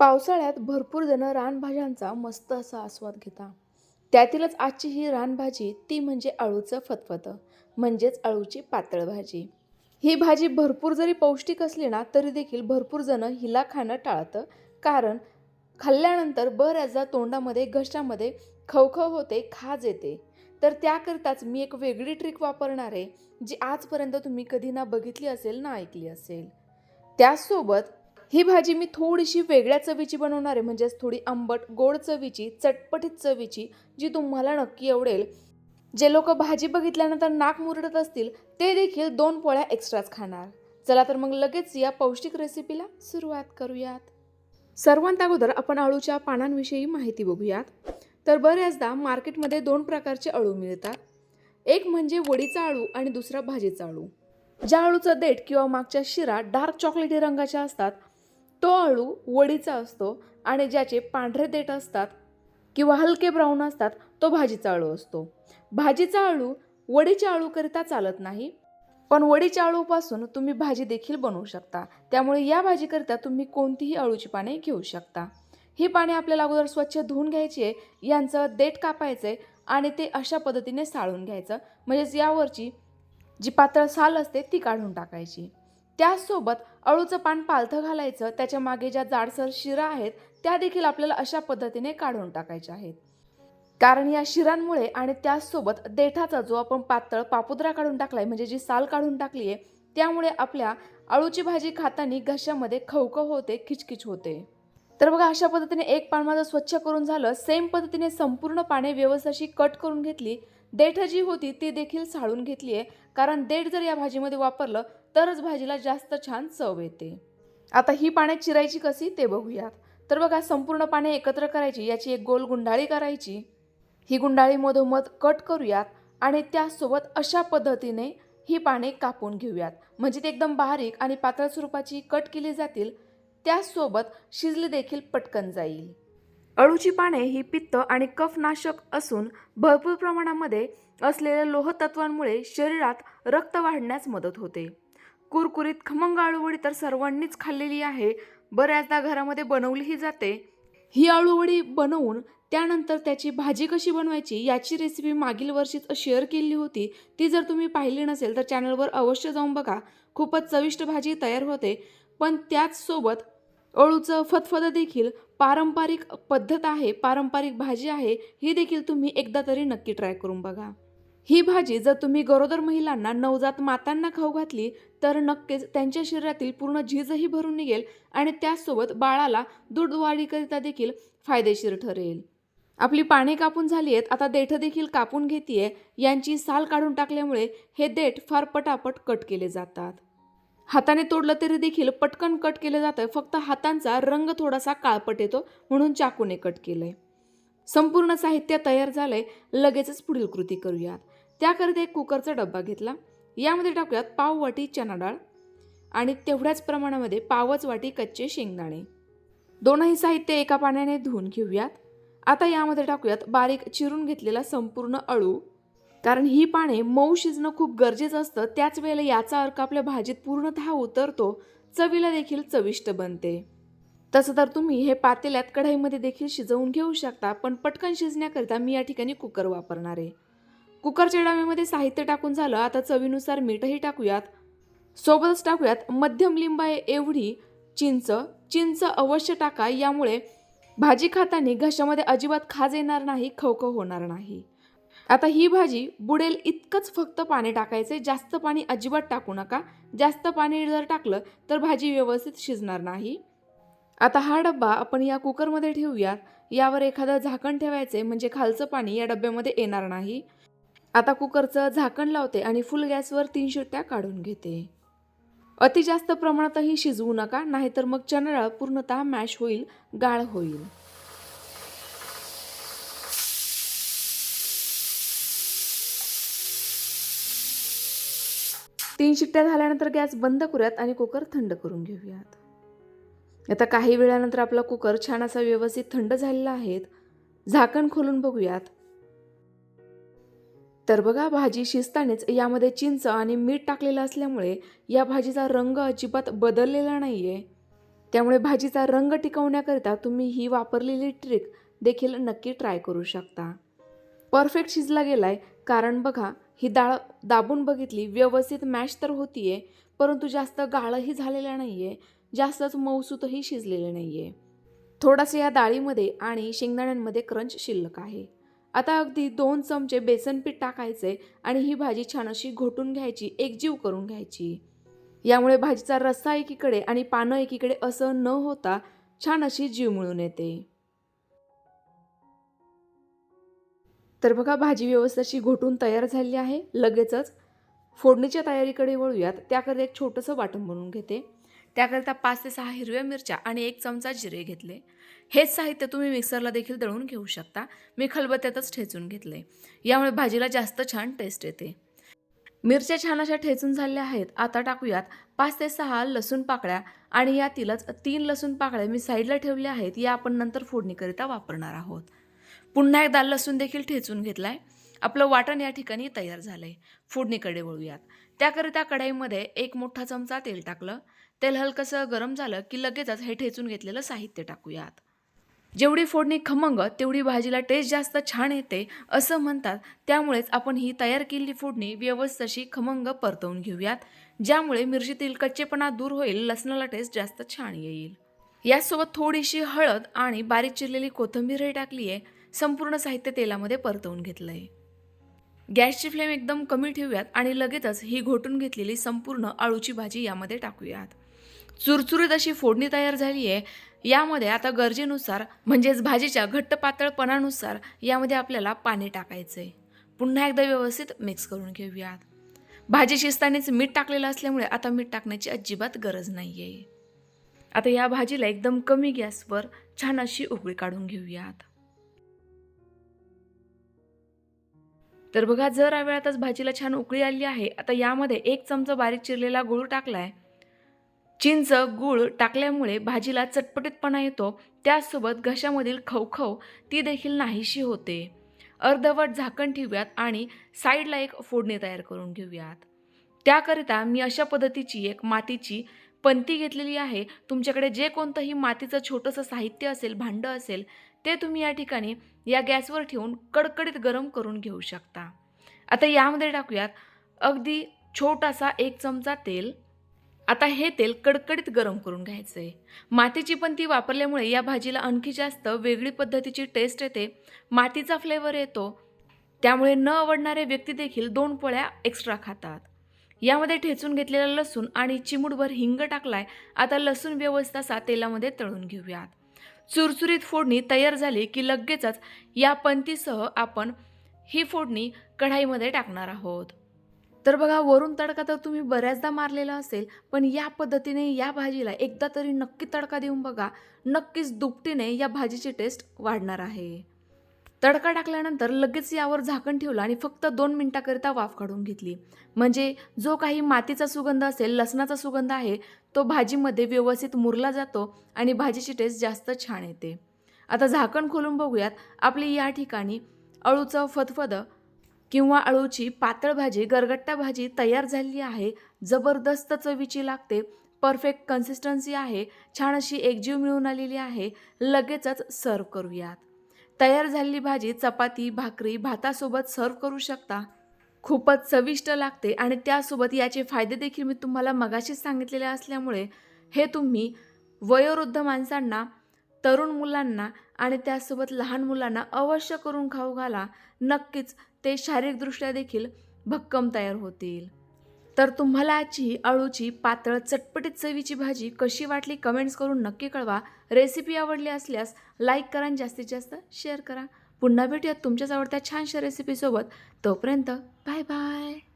पावसाळ्यात भरपूर जण रानभाज्यांचा मस्त असा आस्वाद घेता. त्यातीलच आजची ही रानभाजी ती म्हणजे अळूचं फतफतं म्हणजेच अळूची पातळ भाजी ही भाजी भरपूर जरी पौष्टिक असली ना तरी देखील भरपूर जण हिला खाणं टाळतं. कारण खाल्ल्यानंतर बऱ्याचदा तोंडामध्ये घशामध्ये खवखव होते खाज येते. तर त्याकरिताच मी एक वेगळी ट्रिक वापरणार आहे जी आजपर्यंत तुम्ही कधी ना बघितली असेल ना ऐकली असेल. त्याचसोबत ही भाजी मी थोडीशी वेगळ्या चवीची बनवणार आहे. म्हणजेच थोडी आंबट गोड चवीची चटपटीत चवीची जी तुम्हाला नक्की आवडेल. जे लोक भाजी बघितल्यानंतर नाक मुरडत असतील ते देखील दोन पोळ्या एक्स्ट्राच खाणार. चला तर मग लगेच या पौष्टिक रेसिपीला सुरुवात करूयात. सर्वांत अगोदर आपण अळूच्या पानांविषयी माहिती बघूयात. तर बऱ्याचदा मार्केटमध्ये दोन प्रकारचे अळू मिळतात. एक म्हणजे वडीचा अळू आणि दुसरा भाजीचा अळू ज्या अळूचं देठ किंवा मागच्या शिरा डार्क चॉकलेटी रंगाच्या असतात तो अळू वडीचा असतो आणि ज्याचे पांढरे देठ असतात किंवा हलके ब्राऊन असतात तो भाजीचा अळू असतो. भाजीचा अळू वडीच्या अळूकरिता चालत नाही पण वडीच्या अळूपासून तुम्ही भाजी देखील बनवू शकता. त्यामुळे या भाजीकरिता तुम्ही कोणतीही अळूची पाने घेऊ शकता. ही पाने आपल्याला अगोदर स्वच्छ धुवून घ्यायची आहे यांचं देठ कापायचं आहे आणि ते अशा पद्धतीने साळून घ्यायचं. म्हणजेच यावरची जी पातळ साल असते ती काढून टाकायची. त्याचसोबत अळूचं पान पालथं घालायचं त्याच्यामागे ज्या जाडसर शिरा आहेत त्या देखील आपल्याला अशा पद्धतीने काढून टाकायच्या आहेत. कारण या शिरांमुळे आणि त्याचसोबत देठाचा जो आपण पातळ पापुद्रा काढून टाकलाय म्हणजे जी साल काढून टाकली आहे त्यामुळे आपल्या अळूची भाजी खाताना घशामध्ये खवखव होते खिचखिच होते. तर बघा अशा पद्धतीने एक पान माझं स्वच्छ करून झालं सेम पद्धतीने संपूर्ण पाने व्यवस्थाशी कट करून घेतली. देठ जी होती ती देखील साळून घेतली आहे कारण देठ जर या भाजीमध्ये वापरलं तरच भाजीला जास्त छान चव येते. आता ही पाने चिरायची कशी ते बघूयात. तर बघा संपूर्ण पाने एकत्र करायची याची एक गोल गुंडाळी करायची. ही गुंडाळी मधोमध कट करूयात आणि त्यासोबत अशा पद्धतीने ही पाने कापून घेऊयात. म्हणजे ते एकदम बारीक आणि पातळ स्वरूपाची कट केली जातील त्यासोबत शिजली देखील पटकन जाईल. अळूची पाने ही पित्त आणि कफनाशक असून भरपूर प्रमाणामध्ये असलेल्या लोहतत्वांमुळे शरीरात रक्त वाढण्यास मदत होते. कुरकुरीत खमंग आळूवडी तर सर्वांनीच खाल्लेली आहे. बऱ्याचदा घरामध्ये बनवलीही जाते. ही आळूवडी बनवून त्यानंतर त्याची भाजी कशी बनवायची याची रेसिपी मागील वर्षीच शेअर केली होती. ती जर तुम्ही पाहिली नसेल तर चॅनलवर अवश्य जाऊन बघा. खूपच चविष्ट भाजी तयार होते. पण त्याचसोबत अळूचं फतफद देखील पारंपरिक पद्धत आहे पारंपरिक भाजी आहे. ही देखील तुम्ही एकदा तरी नक्की ट्राय करून बघा. ही भाजी जर तुम्ही गरोदर महिलांना नवजात मातांना खाऊ घातली तर नक्कीच त्यांच्या शरीरातील पूर्ण झीजही भरून निघेल आणि त्याचसोबत बाळाला दूध वाढीकरिता देखील फायदेशीर ठरेल. आपली पाने कापून झाली आहेत आता देठ देखील कापून घेतीये. यांची साल काढून टाकल्यामुळे हे देठ फार पटापट कट केले जातात. हाताने तोडलं तरी देखील पटकन कट केलं जातं फक्त हातांचा रंग थोडासा काळपट येतो म्हणून चाकूने कट केलंय. संपूर्ण साहित्य तयार झालंय लगेचच पुढील कृती करूयात. त्याकरिता एक कुकरचा डब्बा घेतला. यामध्ये टाकूयात पाव वाटी चना डाळ आणि तेवढ्याच प्रमाणामध्ये पावच वाटी कच्चे शेंगदाणे. दोनही साहित्य एका पाण्याने धुवून घेऊयात. आता यामध्ये टाकूयात बारीक चिरून घेतलेला संपूर्ण अळू. कारण ही पाने मऊ शिजणं खूप गरजेचं असतं. त्याच वेळेला याचा अर्क आपल्या भाजीत पूर्णतः उतरतो. चवीला देखील चविष्ट बनते. तसं तर तुम्ही हे पातेल्यात कढाईमध्ये देखील शिजवून घेऊ शकता. पण पटकन शिजण्याकरिता मी या ठिकाणी कुकर वापरणार आहे. कुकरच्या डब्यामध्ये साहित्य टाकून झालं आता चवीनुसार मीठही टाकूयात. सोबतच टाकूयात मध्यम लिंबा एवढी चिंच चिंच अवश्य टाका यामुळे भाजी खाताना घशामध्ये अजिबात खाज येणार नाही खवखव होणार नाही. आता ही भाजी बुडेल इतकंच फक्त पाणी टाकायचे जास्त पाणी अजिबात टाकू नका. जास्त पाणी जर टाकलं तर भाजी व्यवस्थित शिजणार नाही. आता हा डब्बा आपण या कुकरमध्ये ठेवूयात. यावर एखादं झाकण ठेवायचे म्हणजे खालचं पाणी या डब्यामध्ये येणार नाही. आता कुकरचं झाकण लावते आणि फुल गॅसवर तीन शिट्ट्या काढून घेते. अति जास्त प्रमाणातही शिजवू नका नाहीतर मग चणा पूर्णतः मॅश होईल गाळ होईल. तीन शिट्ट्या झाल्यानंतर गॅस बंद करूयात आणि कुकर थंड करून घेऊयात. आता काही वेळानंतर आपला कुकर छान असा व्यवस्थित थंड झालेला आहे. झाकण खोलून बघूयात. तर बघा भाजी शिजतानेच यामध्ये चिंच आणि मीठ टाकलेलं असल्यामुळे या भाजीचा रंग अजिबात बदललेला नाही आहे त्यामुळे भाजीचा रंग टिकवण्याकरिता तुम्ही ही वापरलेली ट्रिक देखील नक्की ट्राय करू शकता. परफेक्ट शिजला गेलाय कारण बघा ही डाळ दाबून बघितली व्यवस्थित मॅश तर होतीये परंतु जास्त गाळही नाही आहे जास्तच मऊसूतही शिजलेलं नाही आहे थोडासा या डाळीमध्ये आणि शेंगदाण्यांमध्ये क्रंच शिल्लक आहे. आता अगदी दोन चमचे बेसन पीठ टाकायचे आणि ही भाजी छान अशी घोटून घ्यायची एकजीव करून घ्यायची. यामुळे भाजीचा रस्सा एकीकडे आणि पानं एकीकडे असं न होता छान अशी जीव मिळून येते. तर बघा भाजी व्यवस्थाशी घोटून तयार झालेली आहे. लगेचच फोडणीच्या तयारीकडे वळूयात. त्याकरता एक छोटंसं वाटण बनवून घेते. त्याकरिता पाच ते सहा हिरव्या मिरच्या आणि एक चमचा जिरे घेतले. हेच साहित्य तुम्ही मिक्सरला देखील दळून घेऊ शकता. मी खलबत्त्यातच ठेचून घेतले यामुळे भाजीला जास्त छान टेस्ट येते. मिरच्या छान अशा ठेचून झालेल्या आहेत. आता टाकूयात पाच ते सहा लसूण पाकळ्या आणि यातीलच तीन लसूण पाकळ्या मी साईडला ठेवल्या आहेत. या आपण नंतर फोडणीकरिता वापरणार आहोत. पुन्हा एकदा लसूण देखील ठेचून घेतला आहे आपलं वाटण या ठिकाणी तयार झालं आहे फोडणीकडे वळूयात. त्याकरिता कढाईमध्ये एक मोठा चमचा तेल टाकलं. तेल हलकंसं गरम झालं की लगेचच हे ठेचून घेतलेलं साहित्य टाकूयात. जेवढी फोडणी खमंग तेवढी भाजीला टेस्ट जास्त छान येते असं म्हणतात. त्यामुळेच आपण ही तयार केलेली फोडणी व्यवस्थित खमंग परतवून घेऊयात ज्यामुळे मिरचीतील कच्चेपणा दूर होईल लसणाला टेस्ट जास्त छान येईल. यासोबत थोडीशी हळद आणि बारीक चिरलेली कोथिंबीरही टाकली आहे संपूर्ण साहित्य तेलामध्ये परतवून घेतलं आहे गॅसची फ्लेम एकदम कमी ठेवूयात आणि लगेचच ही घोटून घेतलेली संपूर्ण आळूची भाजी यामध्ये टाकूयात. चुरचुरीत अशी फोडणी तयार झाली आहे यामध्ये आता गरजेनुसार म्हणजेच भाजीच्या घट्ट पातळपणानुसार यामध्ये आपल्याला पाणी टाकायचं आहे पुन्हा एकदा व्यवस्थित मिक्स करून घेऊयात. भाजी शिजतानीच मीठ टाकलेलं असल्यामुळे आता मीठ टाकण्याची अजिबात गरज नाही आहे आता या भाजीला एकदम कमी गॅसवर छान अशी उकळी काढून घेऊयात. तर बघा जर वेळातच भाजीला छान उकळी आली आहे. आता यामध्ये एक चमचा बारीक चिरलेला गूळ टाकलाय. चिंच गूळ टाकल्यामुळे भाजीला चटपटीतपणा येतो. त्याचसोबत घशामधील खवखव ती देखील नाहीशी होते. अर्धवट झाकण ठेवूयात आणि साईडला एक फोडणी तयार करून घेऊयात. त्याकरिता मी अशा पद्धतीची एक मातीची पंती घेतलेली आहे. तुमच्याकडे जे कोणतंही मातीचं छोटंसं साहित्य असेल भांडं असेल ते तुम्ही या ठिकाणी या गॅसवर ठेवून कडकडीत गरम करून घेऊ शकता. आता यामध्ये टाकूयात अगदी छोटासा एक चमचा तेल. आता हे तेल कडकडीत गरम करून घ्यायचं आहे मातीची पण ती वापरल्यामुळे या भाजीला आणखी जास्त वेगळी पद्धतीची टेस्ट येते. मातीचा फ्लेवर येतो. त्यामुळे न आवडणारे व्यक्ती देखील दोन पोळ्या एक्स्ट्रा खातात. यामध्ये ठेचून घेतलेला लसूण आणि चिमूटभर हिंग टाकलाय. आता लसूण व्यवस्थासा असा तेलामध्ये तळून घेऊयात. चुरचुरीत फोडणी तयार झाली की लगेचच या पंतीसह आपण ही फोडणी कढाईमध्ये टाकणार आहोत. तर बघा वरून तडका तर तुम्ही बऱ्याचदा मारलेला असेल पण या पद्धतीने या भाजीला एकदा तरी नक्की तडका देऊन बघा नक्कीच दुपटीने या भाजीची टेस्ट वाढणार आहे. तडका टाकल्यानंतर लगेच यावर झाकण ठेवलं आणि फक्त दोन मिनटाकरिता वाफ काढून घेतली. म्हणजे जो काही मातीचा सुगंध असेल लसणाचा सुगंध आहे तो भाजीमध्ये व्यवस्थित मुरला जातो आणि भाजीची टेस्ट जास्त छान येते. आता झाकण खोलून बघूयात आपली या ठिकाणी अळूचं फतफदं किंवा अळूची पातळ भाजी गरगट्टा भाजी तयार झालेली आहे. जबरदस्त चवीची लागते. परफेक्ट कन्सिस्टन्सी आहे. छान अशी एकजीव मिळून आलेली आहे. लगेचच सर्व करूयात. तयार झालेली भाजी चपाती भाकरी भातासोबत सर्व करू शकता. खूपच चविष्ट लागते आणि त्यासोबत याचे फायदे देखील मी तुम्हाला मगाशीच सांगितलेले असल्यामुळे हे तुम्ही वयोवृद्ध माणसांना तरुण मुलांना आणि त्यासोबत लहान मुलांना अवश्य करून खाऊ घाला. नक्कीच ते शारीरिकदृष्ट्या देखील भक्कम तयार होतील. तर तुम्हाला आजची ही अळूची पातळ चटपटीत चवीची भाजी कशी वाटली कमेंट्स करून नक्की कळवा. रेसिपी आवडली असल्यास लाईक करा आणि जास्तीत जास्त शेअर करा. पुन्हा भेटूयात तुमच्याच आवडत्या छानशा रेसिपीसोबत तोपर्यंत बाय बाय